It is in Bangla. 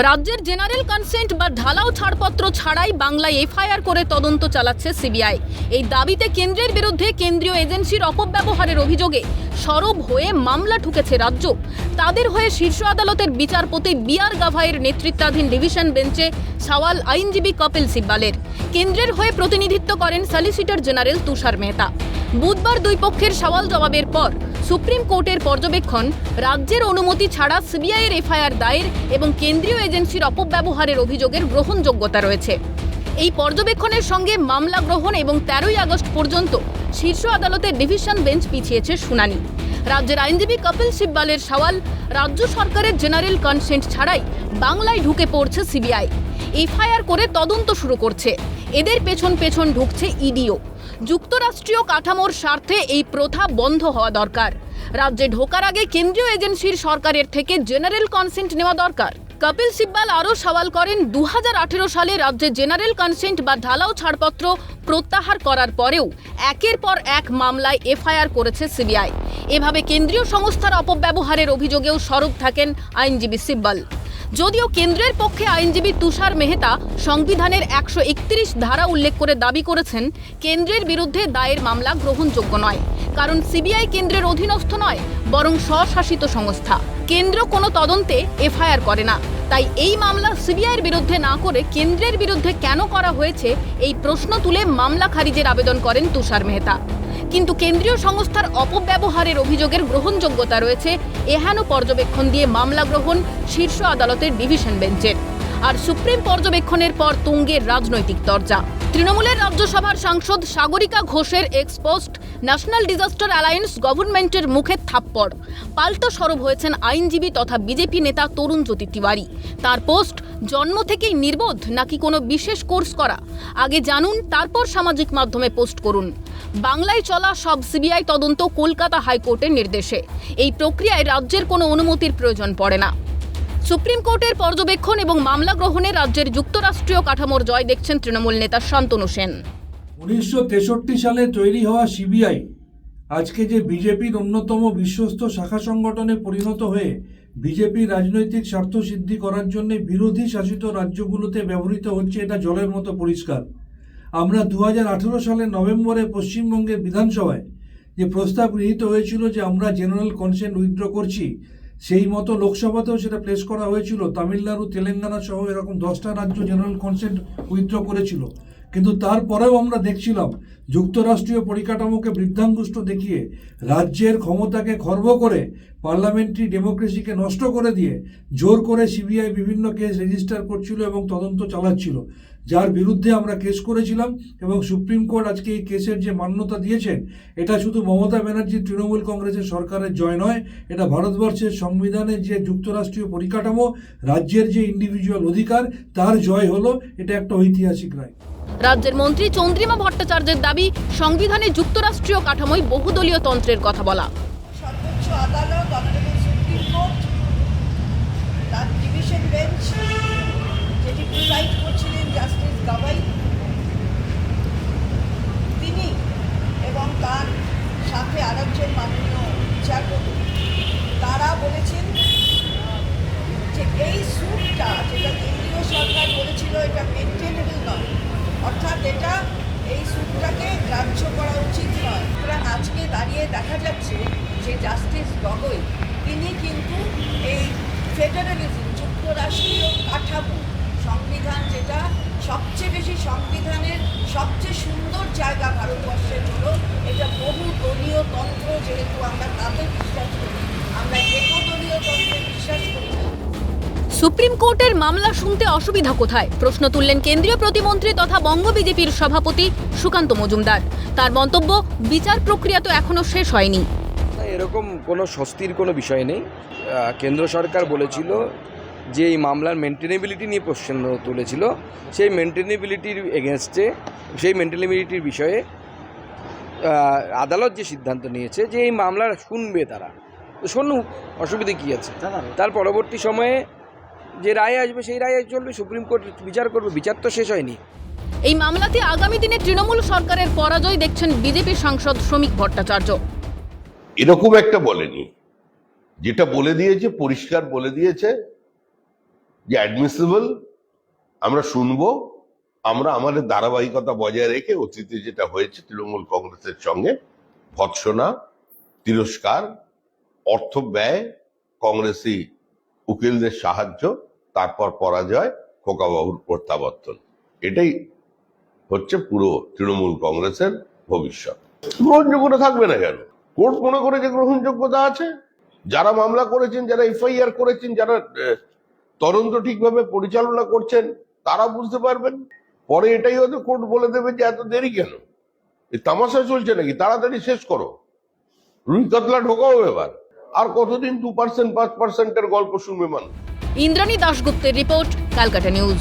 রাজ্যের জেনারেল কনসেন্ট বা ঢালাও ছাড়পত্র ছাড়াই বাংলায় এফআইআর করে তদন্ত চালাচ্ছে সিবিআই। এই দাবিতে কেন্দ্রের বিরুদ্ধে কেন্দ্রীয় এজেন্সির অপব্যবহারের অভিযোগে সরব হয়ে মামলা ঠুকেছে রাজ্য। তাদের হয়ে শীর্ষ আদালতের বিচারপতি বিআর গাভাইয়ের নেতৃত্বাধীন ডিভিশন বেঞ্চে সওয়াল আইনজীবী কপিল সিব্বালের। কেন্দ্রের হয়ে প্রতিনিধিত্ব করেন সলিসিটর জেনারেল তুষার মেহতা। বুধবার দুই পক্ষের সওয়াল জবাবের পর সুপ্রিম কোর্টের পর্যবেক্ষণ, রাজ্যের অনুমতি ছাড়া সিবিআইয়ের এফআইআর দায়ের এবং কেন্দ্রীয় এজেন্সির অপব্যবহারের অভিযোগের গ্রহণযোগ্যতা রয়েছে। এই পর্যবেক্ষণের সঙ্গে মামলা গ্রহণ এবং তেরোই আগস্ট পর্যন্ত শীর্ষ আদালতের ডিভিশন বেঞ্চ পিছিয়েছে শুনানি। রাজ্যের আইনজীবী কপিল সিব্বালের সওয়াল, রাজ্য সরকারের জেনারেল কনসেন্ট ছাড়াই বাংলায় ঢুকে পড়ছে সিবিআই। এফআইআর করে তদন্ত শুরু করছে। এদের পেছন পেছন ঢুকছে ইডিও। যুক্তরাষ্ট্রীয় কাঠামোর স্বার্থে এই প্রথা বন্ধ হওয়া দরকার। রাজ্যে ঢোকার আগে কেন্দ্রীয় এজেন্সির সরকারের থেকে জেনারেল কনসেন্ট নেওয়া দরকার। কপিল সিব্বাল আরও সওয়াল করেন, দুহাজার আঠারো সালে রাজ্যে জেনারেল কনসেন্ট বা ঢালাও ছাড়পত্র প্রত্যাহার করার পরেও একের পর এক মামলায় এফআইআর করেছে সিবিআই। এভাবে কেন্দ্রীয় সংস্থার অপব্যবহারের অভিযোগেও সরব থাকেন আইনজীবী সিব্বাল। যদিও কেন্দ্রের পক্ষে আইনজীবী তুষার মেহতা সংবিধানের একশো একত্রিশ ধারা উল্লেখ করে দাবি করেছেন, কেন্দ্রের বিরুদ্ধে দায়ের মামলা গ্রহণযোগ্য নয়। কারণ সিবিআই কেন্দ্রের অধীনস্থ নয়, বরং স্বশাসিত সংস্থা। কেন্দ্র কোনো তদন্তে এফআইআর করে না। তাই এই মামলা সিবিআইয়ের বিরুদ্ধে না করে কেন্দ্রের বিরুদ্ধে কেন করা হয়েছে এই প্রশ্ন তুলে মামলা খারিজের আবেদন করেন তুষার মেহতা। কিন্তু কেন্দ্রীয় সংস্থার অপব্যবহারের অভিযোগের গ্রহণযোগ্যতা রয়েছে, এহেন পর্যবেক্ষণ দিয়ে মামলা গ্রহণ শীর্ষ আদালতের ডিভিশন বেঞ্চের। আর সুপ্রিম পর্যবেক্ষণের পর তুঙ্গের রাজনৈতিক দরজা। তৃণমূলের রাজ্যসভার সাংসদ সাগরিকা ঘোষের এক্সপোস্ট ন্যাশনাল ডিজাস্টার অ্যালায়েন্স গভর্নমেন্টের মুখে থাপ্পড়। পাল্টা সরব হয়েছেন আইনজীবী তথা বিজেপি নেতা তরুণ জ্যোতি তিওয়ারি। তার পোস্ট, জন্ম থেকেই নির্বোধ নাকি কোনো বিশেষ কোর্স করা? আগে জানুন, তারপর সামাজিক মাধ্যমে পোস্ট করুন। বাংলায় চলা সব সিবিআই তদন্ত কলকাতা হাইকোর্টের নির্দেশে। এই প্রক্রিয়ায় রাজ্যের কোনো অনুমতির প্রয়োজন পড়ে না। সুপ্রিম কোর্টের পর্যবেক্ষণ এবং মামলা গ্রহণে রাজ্যের যুক্তরাষ্ট্রীয় কাঠামোর জয় দেখছেন তৃণমূল নেতা শান্তনু সেন। উনিশশো তেষট্টি সালে তৈরি হওয়া সিবিআই আজকে যে বিজেপির অন্যতম বিশ্বস্ত শাখা সংগঠনে পরিণত হয়ে বিজেপির রাজনৈতিক স্বার্থ সিদ্ধি করার জন্য বিরোধী শাসিত রাজ্যগুলোতে ব্যবহৃত হচ্ছে এটা জলের মতো পরিষ্কার। আমরা দু সালের নভেম্বরে পশ্চিমবঙ্গের বিধানসভায় যে প্রস্তাব গৃহীত হয়েছিল যে আমরা জেনারেল কনসেন্ট উইথড্র করছি, সেই মতো লোকসভাতেও সেটা প্লেস করা হয়েছিল। তামিলনাড়ু, তেলেঙ্গানা সহ এরকম দশটা রাজ্য জেনারেল কনসেন্ট উইথড্র করেছিল। কিন্তু তারপরেও আমরা দেখছিলাম যুক্তরাষ্ট্রীয় পরিকাঠামোকে বৃদ্ধাঙ্গুষ্ট দেখিয়ে রাজ্যের ক্ষমতাকে খর্ব করে পার্লামেন্টারি ডেমোক্রেসিকে নষ্ট করে দিয়ে জোর করে সিবিআই বিভিন্ন কেস রেজিস্টার করছিল এবং তদন্ত চালাচ্ছিল, যার বিরুদ্ধে আমরা কেস করেছিলাম এবং সুপ্রিম কোর্ট আজকে এই কেসের যে মান্যতা দিয়েছেন, এটা শুধু মমতা ব্যানার্জি তৃণমূল কংগ্রেসের সরকারের জয় নয়, এটা ভারতবর্ষের সংবিধানের যে যুক্তরাষ্ট্রীয় পরিকাঠামো, রাজ্যের যে ইন্ডিভিজুয়াল অধিকার, তার জয় হলো, এটা একটা ঐতিহাসিক রায়। রাজ্যের মন্ত্রী চন্দ্রিমা ভট্টাচার্যের দাবি, সংবিধানে যুক্তরাষ্ট্রীয় কাঠামোয় বহুদলীয় তন্ত্রের কথা বলা। সর্বোচ্চ আদালত ডিভিশন বেঞ্চ, যেটি করছিলেন জাস্টিস তিনি এবং তার সাথে মাননীয় তারা বলেছেন যে এই স্যুটটা যেটা কেন্দ্রীয় সরকার বলেছিল, এটা মেনটেনেবল নয়। অর্থাৎ এটা এই স্যুটটাকে গ্রাহ্য করা উচিত নয়। সুতরাং আজকে দাঁড়িয়ে দেখা যাচ্ছে যে জাস্টিস গগৈ, তিনি কিন্তু এই ফেডারালিজম, যুক্তরাষ্ট্রীয় কাঠামো সংবিধান যেটা সবচেয়ে বেশি সংবিধানের সবচেয়ে সুন্দর জায়গা ভারতবর্ষের হলো এটা বহু দলীয় তন্ত্র যেহেতু আমরা তাতে বিশ্বাস করি, আমরা একদলীয় তন্ত্রে বিশ্বাস করি সুপ্রিম কোর্টের মামলা শুনতে অসুবিধা কোথায়? প্রশ্ন তুললেন কেন্দ্রীয় প্রতিমন্ত্রী তথা বঙ্গ বিজেপির সভাপতি সুকান্ত মজুমদার। তার মন্তব্য বিচার প্রক্রিয়া তো এখনও শেষ হয়নি। এরকম কোনো স্বস্তির কোনো বিষয় নেই। কেন্দ্র সরকার বলেছিল যে এই মামলার মেনটেনেবিলিটি নিয়ে প্রশ্ন তুলেছিল। সেই মেনটেনেবিলিটির এগেনস্টে সেই মেনটেনেবিলিটির বিষয়ে আদালত যে সিদ্ধান্ত নিয়েছে যে এই মামলার শুনবে তারা। তো শুনুক অসুবিধে কী আছে? তার পরবর্তী সময়ে যে রায় আসবে সেই রায় চলবে সুপ্রিম কোর্ট বিচার করবে বিচার তো শেষ হয়নি। এই মামলাতে আগামী দিনে তৃণমূল সরকারের পরাজয় দেখছেন বিজেপি সাংসদ শ্রমিক ভট্টাচার্য। এরকম একটা বলেনি। যেটা বলে দিয়েছে পরিষ্কার বলে দিয়েছে যে অ্যাডমিসিবল আমরা শুনব আমরা আমাদের ধারাবাহিকতা বজায় রেখে অতীতে যেটা হয়েছে তৃণমূল কংগ্রেসের সঙ্গে ভৎসনা তিরস্কার অর্থ ব্যয় কংগ্রেসি উকিলদের সাহায্য, তারপর পরাজয়, খোকাবাবুর প্রত্যাবর্তন। এটাই হচ্ছে পুরো তৃণমূল কংগ্রেসের ভবিষ্যৎ। গ্রহণযোগ্যতা থাকবে না কেন? কোর্ট মনে করে যে গ্রহণযোগ্যতা আছে? যারা মামলা করেছেন, যারা এফআইআর করেছেন, যারা তদন্ত ঠিকভাবে পরিচালনা করছেন, তারা বুঝতে পারবেন। পরে এটাই হয়তো কোর্ট বলে দেবে যে এত দেরি কেন? এই তামাশা চলছে নাকি? তাড়াতাড়ি শেষ করো। রুই কাতলা ঢোকাও এবার। আর কতদিন দু পার্সেন্ট পাঁচ পার্সেন্টের গল্প শুনবে মানুষ? ইন্দ্রাণী দাশগুপ্তের রিপোর্ট ক্যালকাটা নিউজ।